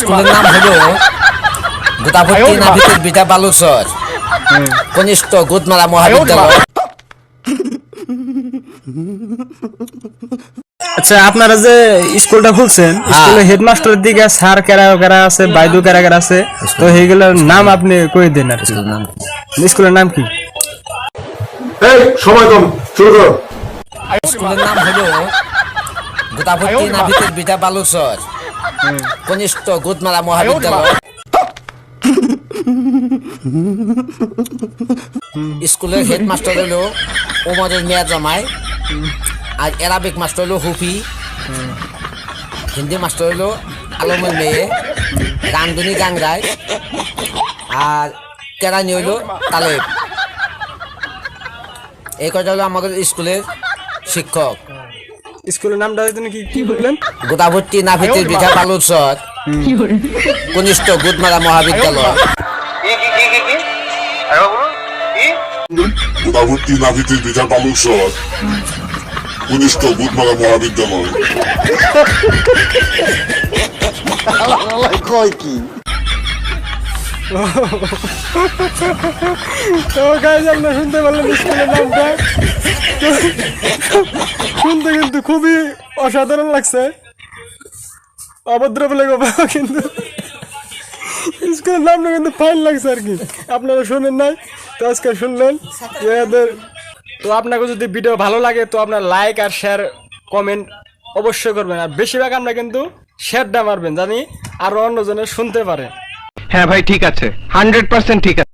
স্কুলের নাম হলো বালুচর। কনিষ্ঠ গুদমারা মহাবিদ্যালয়। আচ্ছা আপনারা যে স্কুলটা খুলছেন স্কুলে হেডমাস্টারের দিকে স্যার কেরা কেরা আছে বাইদু কেরা কেরা আছে তো সেইগুলোর নাম। আপনি কই দেন আর কি? স্কুলের নাম। কি? এই সময় কম শুরু করো। স্কুলের নাম হলো বালুচর। কনিষ্ঠ গুদমারা মহাবিদ্যালয়। স্কুলের হেডমাস্টার হলো ওমরের মেয়া জামাই, আর অ্যারাবিক মাস্টার হলো হুফি, হিন্দি মাস্টার হলো আলমের মেয়ে রামধুনি গাংরায় আর কেরানি হলো তালেব। এই কটা হলো আমাদের স্কুলের শিক্ষক। স্কুলের নামটা যদি কি কি বললেন গোদাবর্তী নাভিতের বিঘা বালুচর কনিষ্ঠ গুদমারা মহাবিদ্যালয় গোদাবর্তী নাভিতে বিজা বালুসর কনিষ্ঠ বুধমালা মহাবিদ্যালয় তো গাইজ আপনারা শুনতে পারলেন স্কুলের নামটা খুবই অসাধারণ লাগছে। অভদ্র বলে কিন্তু স্কুলের নামটা কিন্তু ফাইন লাগছে আর কি। আপনারা শুনেন নাই, তো আজকে শুনলেন এদের তো আপনাকে যদি ভিডিও ভালো লাগে, তো আপনার লাইক আর শেয়ার কমেন্ট অবশ্যই করবেন। আর বেশিরভাগ আমরা কিন্তু শেয়ারটা মারবেন, জানি আরও অন্যজনে শুনতে পারে। হ্যাঁ ভাই, ঠিক আছে। হান্ড্রেড পার্সেন্ট ঠিক আছে।